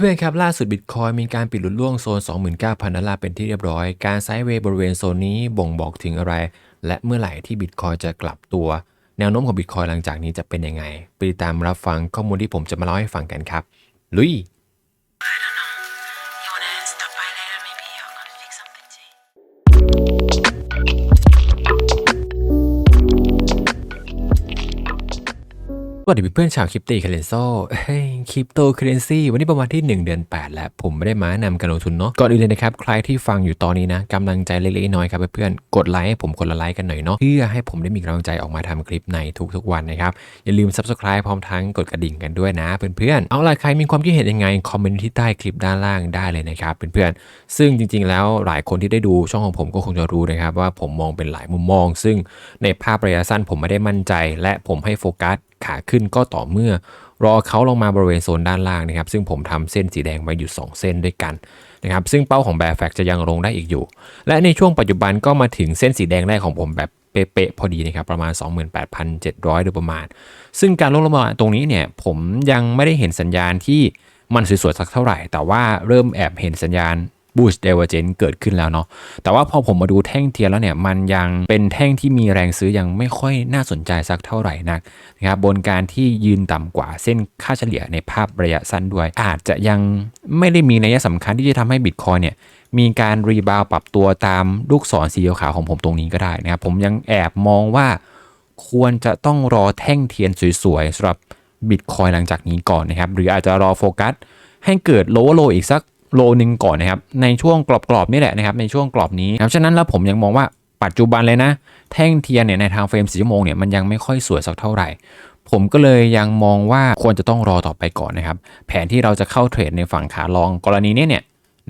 เพื่อนๆครับล่าสุดบิตคอยมีการปิดหลุดล่วงโซน 29,000 ดอลลาร์เป็นที่เรียบร้อย การไซด์เวย์บริเวณโซนนี้บ่งบอกถึงอะไร และเมื่อไหร่ที่บิตคอยจะกลับตัว แนวโน้มของบิตคอยหลังจากนี้จะเป็นยังไง ไปติดตามรับฟังข้อมูลที่ผมจะมาเล่าให้ฟังกันครับ ลุย สวัสดีเพื่อนชาวคริปโตเคเรนโซคริปโตเคเรนซีวันนี้ประมาณที่ 1 เดือน 8 แล้ว ผมไม่ได้มาแนะนำการลงทุนเนาะก่อนอื่นเลยนะครับ ใครที่ฟังอยู่ตอนนี้นะกำลังใจเล็กๆน้อยครับเพื่อนๆกดไลค์ให้ผมคนละไลค์กันหน่อยเนาะเพื่อให้ผมได้มีกำลังใจออกมาทำคลิปในทุกๆวันนะครับ อย่าลืม subscribe พร้อมทั้งกดกระดิ่งกันด้วยนะเพื่อนๆเอาล่ะใครมีความคิดเห็นยังไงคอมเมนต์ที่ใต้คลิปด้านล่างได้เลยนะครับเพื่อนๆซึ่งจริง ๆ แล้วหลายคนที่ได้ดูช่องของผมก็คงจะรู้นะครับว่าผมมองเป็นหลายมุมมอง ซึ่งในภาพระยะสั้นผมไม่ได้มั่นใจ และผมให้โฟกัส ขาขึ้นก็ต่อเมื่อ รอเขาลงมาบริเวณโซนด้านล่างนะครับ ซึ่งผมทำเส้นสีแดงไว้อยู่ 2 เส้นด้วยกันนะครับซึ่งเป้าของแบร์แฟกจะยังลงได้อีกอยู่ และในช่วงปัจจุบันก็มาถึงเส้นสีแดงแรกของผมแบบเป๊ะๆพอดีนะครับประมาณ 28,700 โดยประมาณ ซึ่งการลงลงมาตรงนี้เนี่ยผมยังไม่ได้เห็นสัญญาณที่มันสวยๆสักเท่าไหร่ แต่ว่าเริ่มแอบเห็นสัญญาณ บูสต์เดเวอร์เจนเกิดขึ้นแล้วเนาะแต่ว่าพอผมมาดูแท่งเทียนแล้วเนี่ย มันยังเป็นแท่งที่มีแรงซื้อยังไม่ค่อยน่าสนใจสักเท่าไหร่นักนะครับบนการที่ยืนต่ำกว่าเส้นค่าเฉลี่ยในภาพระยะสั้นด้วย อาจจะยังไม่ได้มีนัยสำคัญที่จะทำให้บิตคอยเนี่ยมีการรีบาวปรับตัวตามลูกศรสีขาวของผมตรงนี้ก็ได้นะครับผมยังแอบมองว่าควรจะต้องรอแท่งเทียนสวยๆสำหรับบิตคอยหลังจากนี้ก่อนนะครับหรืออาจจะรอโฟกัสให้เกิดโลว์โลอีกสัก โลนึงก่อนนะครับ ในช่วงกรอบๆนี่แหละนะครับ ในช่วงกรอบนี้ครับฉะนั้นแล้วผมยังมองว่าปัจจุบันเลยนะ แท่งเทียนเนี่ยในทางเฟรมสีชั่วโมงเนี่ยมันยังไม่ค่อยสวยสักเท่าไหร่ ผมก็เลยยังมองว่าควรจะต้องรอต่อไปก่อนนะครับ แผนที่เราจะเข้าเทรดในฝั่งขาลองกรณีนี้เนี่ย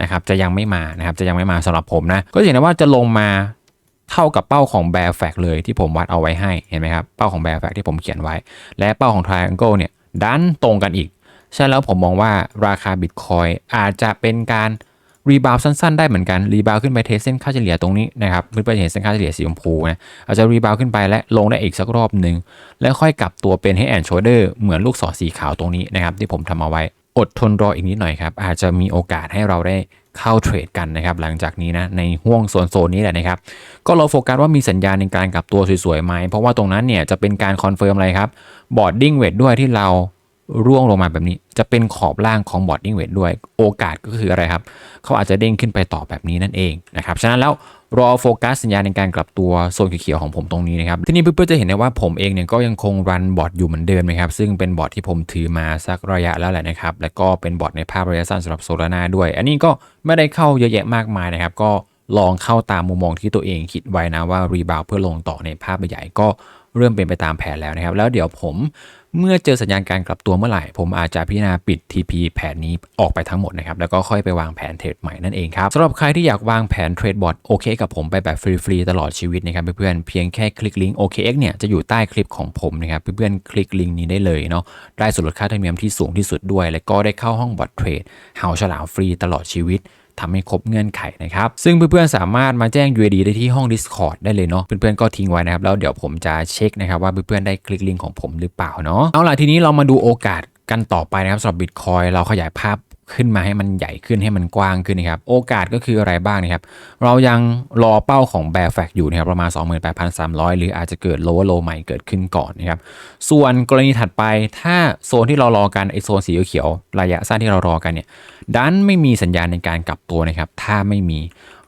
นะครับจะยังไม่มานะครับจะยังไม่มาสำหรับผมนะ ก็จะเห็นได้ว่าจะลงมาเท่ากับเป้าของ Bear Flag เลยที่ผมวัดเอาไว้ให้เห็นไหมครับเป้าของ Bear Flag ที่ผมเขียนไว้ และเป้าของ Triangle เนี่ยดันตรงกันอีก ใช่แล้วผมมองว่าราคาบิตคอยอาจจะเป็นการรีบาวสั้นๆ ได้เหมือนกันรีบาวขึ้นไปเทสเส้นค่าเฉลี่ยตรงนี้นะครับเพื่อนๆเห็นเส้นค่าเฉลี่ยสีชมพูนะอาจจะรีบาวขึ้นไปและลงได้อีกสักรอบหนึ่งแล้วค่อยกลับตัวเป็นให้แอนโชเดอร์เหมือนลูกศรสีขาวตรงนี้นะครับที่ผมทำเอาไว้ อดทนรออีกนิดหน่อยครับ อาจจะมีโอกาสให้เราได้เข้าเทรดกันนะครับหลังจากนี้นะในห่วงโซนโซนนี้แหละนะครับ ก็เราโฟกัสว่ามีสัญญาณในการกลับตัวสวยๆไหมเพราะว่าตรงนั้นเนี่ยจะเป็นการคอนเฟิร์มอะไรครับบอร์ดดิ้งเวทด้วยที่เรา ร่วงลงมาแบบนี้ จะเป็นขอบล่างของบอดดิ้งเวทด้วย โอกาสก็คืออะไรครับ เขาอาจจะเด้งขึ้นไปต่อแบบนี้นั่นเองนะครับ ฉะนั้นแล้วรอโฟกัสสัญญาณในการกลับตัวโซนเขียวๆของผมตรงนี้นะครับ ที่นี่เพื่อนๆจะเห็นได้ว่าผมเองเนี่ยก็ยังคงรันบอร์ดอยู่เหมือนเดิมนะครับ ซึ่งเป็นบอร์ดที่ผมถือมาสักระยะแล้วแหละนะครับ แล้วก็เป็นบอร์ดในภาพระยะสั้นสำหรับโซลาร่าด้วย อันนี้ก็ไม่ได้เข้าเยอะแยะมากมายนะครับ ก็ลองเข้าตามมุมมองที่ตัวเองคิดไว้นะว่ารีบาวเพื่อลงต่อในภาพใหญ่ก็ เริ่มเป็นไปตามแผนแล้วนะครับ แล้วเดี๋ยวผมเมื่อเจอสัญญาณการกลับตัวเมื่อไหร่ ผมอาจจะพิจารณาปิด TP แผนนี้ออกไปทั้งหมดนะครับ แล้วก็ค่อยไปวางแผนเทรดใหม่นั่นเองครับสำหรับใครที่อยากวางแผนเทรดบอทโอเคกับผมไปแบบฟรีๆตลอดชีวิตนะครับเพื่อนๆเพียงแค่คลิกลิงก์ OKX เนี่ยจะอยู่ใต้คลิปของผมนะครับเพื่อนๆคลิกลิงก์นี้ได้เลยเนาะได้ส่วนลดค่าธรรมเนียมที่สูงที่สุดด้วย และก็ได้เข้าห้องบอทเทรดเฮาฉลามฟรีตลอดชีวิต ทำให้ครบเงื่อนไขนะครับ ซึ่งเพื่อนๆสามารถมาแจ้ง UID ได้ที่ห้อง Discord ได้เลยเนาะเพื่อนๆก็ทิ้งไว้นะครับแล้วเดี๋ยวผมจะเช็คนะครับว่าเพื่อนๆได้คลิกลิงก์ของผมหรือเปล่าเนาะเอาล่ะทีนี้เรามาดูโอกาสกันต่อไปนะครับสำหรับบิตคอยเราขยายภาพ ขึ้นมาให้มันใหญ่ขึ้นให้มันกว้างขึ้นนะครับ โอกาสก็คืออะไรบ้างนะครับ เรายังรอเป้าของ Bear Flag อยู่นะครับประมาณ 28,300 หรืออาจจะเกิด lower low ใหม่เกิดขึ้นก่อนนะครับ ส่วนกรณีถัดไปถ้าโซนที่เรารอกันไอโซนสีเขียวระยะสั้นที่เรารอกันเนี่ยดันไม่มีสัญญาณในการกลับตัวนะครับ ถ้าไม่มี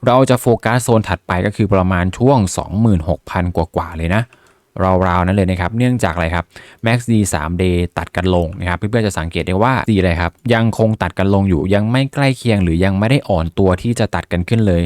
เราจะโฟกัสโซนถัดไปก็คือประมาณช่วง 26,000 กว่าๆเลยนะ ราวๆนั้นเลยนะครับ เนื่องจากอะไรครับ Max D 3 Day ตัดกันลงนะครับ เพื่อนๆจะสังเกตได้ว่าดีเลยครับ ยังคงตัดกันลงอยู่ ยังไม่ใกล้เคียง หรือยังไม่ได้อ่อนตัวที่จะตัดกันขึ้นเลย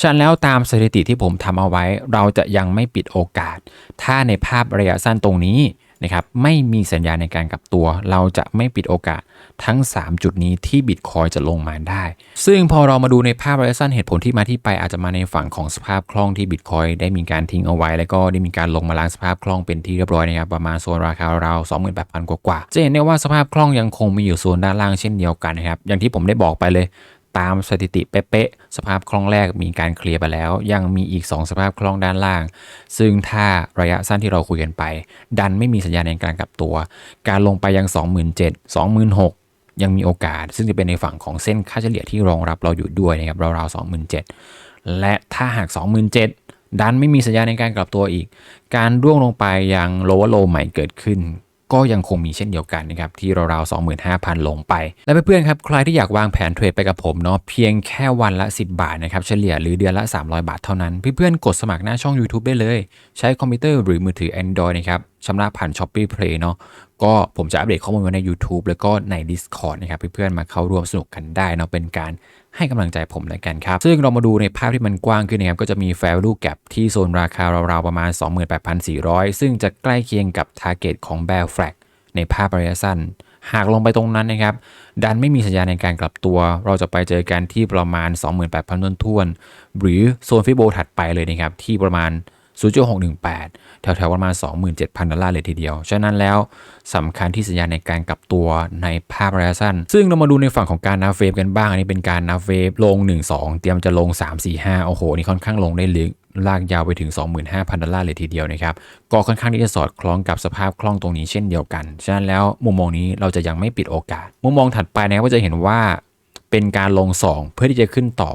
ฉะนั้นแล้วตามสถิติที่ผมทำเอาไว้ เราจะยังไม่ปิดโอกาส ถ้าในภาพระยะสั้นตรงนี้ นะครับไม่มีสัญญาณในการกลับตัว เราจะไม่ปิดโอกาสทั้ง 3 จุดนี้ที่บิตคอยจะลงมาได้ ซึ่งพอเรามาดูในภาพระยะสั้นเหตุผลที่มาที่ไปอาจจะมาในฝั่งของสภาพคล่องที่บิตคอยได้มีการทิ้งเอาไว้ แล้วก็ได้มีการลงมาล้างสภาพคล่องเป็นที่เรียบร้อยนะครับประมาณโซนราคาราว28,000กว่าๆจะเห็นได้ว่าสภาพคล่องยังคงมีอยู่โซนด้านล่างเช่นเดียวกันนะครับอย่างที่ผมได้บอกไปเลย ตามสถิติเป๊ะๆสภาพคล่องแรกมีการเคลียร์ไปแล้ว ยังมีอีก 2 สภาพคล่องด้านล่าง ซึ่งถ้าระยะสั้นที่เราคุยกันไป ดันไม่มีสัญญาณในการกลับตัว การลงไปยัง 27,000 26,000ยังมีโอกาสซึ่งจะเป็นในฝั่งของเส้นค่าเฉลี่ยที่รองรับเราอยู่ด้วยนะครับราวๆ27,000 และถ้าหาก 27,000 ดันไม่มีสัญญาณในการกลับตัวอีก การร่วงลงไปยัง lower low ใหม่เกิดขึ้น ก็ยังคงมีเช่นเดียวกันนะครับที่ราวๆ25,000 ลงไป และเพื่อนๆครับใครที่อยากวางแผนเทรดไปกับผมเนาะเพียงแค่วันละ 10 บาทนะครับเฉลี่ยหรือเดือนละ 300 บาทเท่านั้นเพื่อนๆกดสมัครหน้าช่อง YouTube ได้เลย ใช้คอมพิวเตอร์หรือมือถือ Android นะครับชำระผ่าน Shopee Play เนาะ ก็ผมจะอัปเดตข้อมูลไว้ใน YouTube แล้วก็ใน Discord นะครับเพื่อนๆมาเข้าร่วมสนุกกันได้เนาะเป็นการให้กำลังใจผมแล้วกันครับ ซึ่งเรามาดูในภาพที่มันกว้างขึ้นนะครับ ก็จะมี value gap ที่โซนราคาราวๆ ประมาณ 28,400 ซึ่งจะใกล้เคียงกับ target ของ bear flag ในภาพระยะสั้น หากลงไปตรงนั้นนะครับ ดันไม่มีสัญญาณในการกลับตัว เราจะไปเจอกันที่ประมาณ 28,000ต้นทวนๆหรือโซนฟิโบถัดไปเลยนะครับที่ประมาณ 0.618 แถวๆประมาณ 27,000 ดอลลาร์เลยทีเดียว ฉะนั้นแล้วสำคัญที่สัญญาในการกลับตัวในภาพระยะสั้น ซึ่งเรามาดูในฝั่งของการนับเวฟกันบ้าง อันนี้เป็นการนับเวฟลง 1 2 เตรียมจะลง 3 4 5 โอ้โห นี่ค่อนข้างลงได้ลึกลากยาวไปถึง 25,000 ดอลลาร์เลยทีเดียวนะครับ ก็ค่อนข้างที่จะสอดคล้องกับสภาพคล่องตรงนี้เช่นเดียวกัน ฉะนั้นแล้วมุมมองนี้เราจะยังไม่ปิดโอกาส มุมมองถัดไปนะครับก็จะเห็นว่าเป็นการลง 2 เพื่อที่จะขึ้นต่อ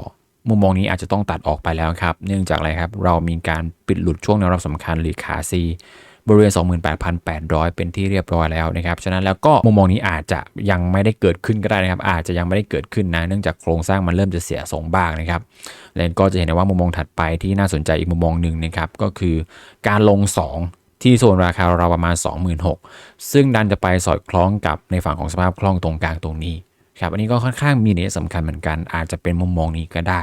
มุมมองนี้อาจจะต้องตัดออกไปแล้วครับ เนื่องจากอะไรครับ เรามีการปิดหลุดช่วงแนวรับสำคัญหรือขาซีบริเวณ 28,800 เป็นที่เรียบร้อยแล้วนะครับ ฉะนั้นแล้วก็มุมมองนี้อาจจะยังไม่ได้เกิดขึ้นก็ได้นะครับ อาจจะยังไม่ได้เกิดขึ้นนะ เนื่องจากโครงสร้างมันเริ่มจะเสียทรงบ้างนะครับแล้วก็จะเห็นได้ว่ามุมมองถัดไปที่น่าสนใจอีกมุมมองหนึ่งนะครับ ก็คือการลง 2ที่โซนราคาเราประมาณ 26,000 ซึ่งดันจะไปสอดคล้องกับในฝั่งของสภาพคล่องตรงกลางตรงนี้ ครับอันนี้ก็ค่อนข้างมีนัยสำคัญเหมือนกัน อาจจะเป็นมุมมองนี้ก็ได้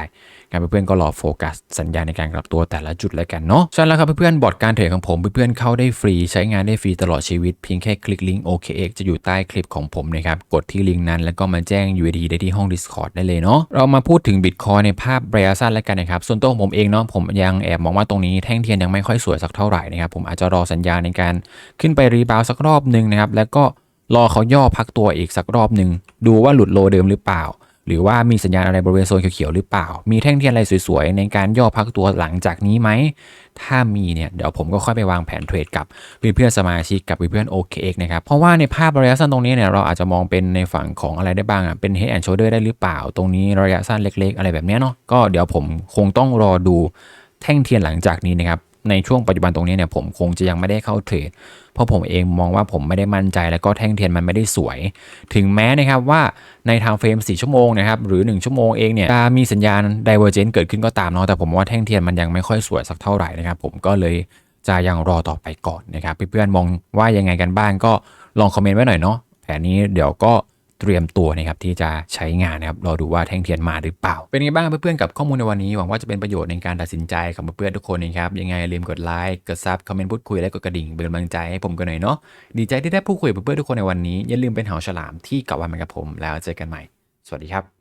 ครับเพื่อนๆก็รอโฟกัส สัญญาในการกลับตัวแต่ละจุดแล้วกันเนาะใช่แล้วครับเพื่อนๆบอร์ดการเทรดของผมเพื่อนๆเข้าได้ฟรีใช้งานได้ฟรีตลอดชีวิตเพียงแค่คลิกลิงก์ OKX จะอยู่ใต้คลิปของผมนะครับกดที่ลิงก์นั้นแล้วก็มาแจ้ง UID ได้ที่ห้อง Discord ได้เลยเนาะเรามาพูดถึง Bitcoin ในภาพระยะสั้นแล้วกันนะครับส่วนตัวของผมเองเนาะผมยังแอบมองว่าตรงนี้แท่งเทียนยังไม่ค่อยสวยสักเท่าไหร่นะครับผมอาจจะรอสัญญาในการขึ้นไปรีบาวสักรอบหนึ่งนะครับแล้วก็ รอเขาย่อพักตัวอีกสักรอบหนึ่งดูว่าหลุดโลเดิมหรือเปล่า หรือว่ามีสัญญาณอะไรบริเวณโซนเขียวๆหรือเปล่า มีแท่งเทียนอะไรสวยๆ ในการย่อพักตัวหลังจากนี้ไหม ถ้ามีเนี่ยเดี๋ยวผมก็ค่อยไปวางแผนเทรดกับเพื่อนๆสมาชิกกับเพื่อนๆ OKX นะครับ เพราะว่าในภาพระยะสั้นตรงนี้เนี่ยเราอาจจะมองเป็นในฝั่งของอะไรได้บ้างอะเป็น head and shoulder ได้หรือเปล่า ตรงนี้ระยะสั้นเล็ก ๆ อะไรแบบนี้เนาะก็เดี๋ยวผมคงต้องรอดูแท่งเทียนหลังจากนี้นะครับ ในช่วงปัจจุบันตรงนี้เนี่ยผมคงจะยังไม่ได้เข้าเทรด เพราะผมเองมองว่าผมไม่ได้มั่นใจแล้วก็แท่งเทียนมันไม่ได้สวย ถึงแม้นะครับว่าในทางเฟรม 4 ชั่วโมงนะครับหรือ 1 ชั่วโมงเองเนี่ยจะมีสัญญาณ divergence เกิดขึ้นก็ตามเนาะแต่ผมว่าแท่งเทียนมันยังไม่ค่อยสวยสักเท่าไหร่นะครับผมก็เลยจะยังรอต่อไปก่อนนะครับเพื่อนๆมองว่ายังไงกันบ้างก็ลองคอมเมนต์ไว้หน่อยเนาะแผนนี้เดี๋ยวก็ เตรียมตัวนะครับที่จะใช้งานนะครับรอดูว่าแท่งเทียนมาหรือเปล่า เป็นไงบ้างเพื่อนๆกับข้อมูลในวันนี้หวังว่าจะเป็นประโยชน์ในการตัดสินใจของเพื่อนๆทุกคนนะครับยังไงอย่าลืมกดไลค์กดซับคอมเมนต์พูดคุยและกดกระดิ่งเป็นกำลังใจให้ผมกันหน่อยเนาะดีใจที่ได้พูดคุยกับเพื่อนๆทุกคนในวันนี้อย่าลืมเป็นหาฉลามที่เกาะวันมันกับผม แล้วเจอกันใหม่ สวัสดีครับ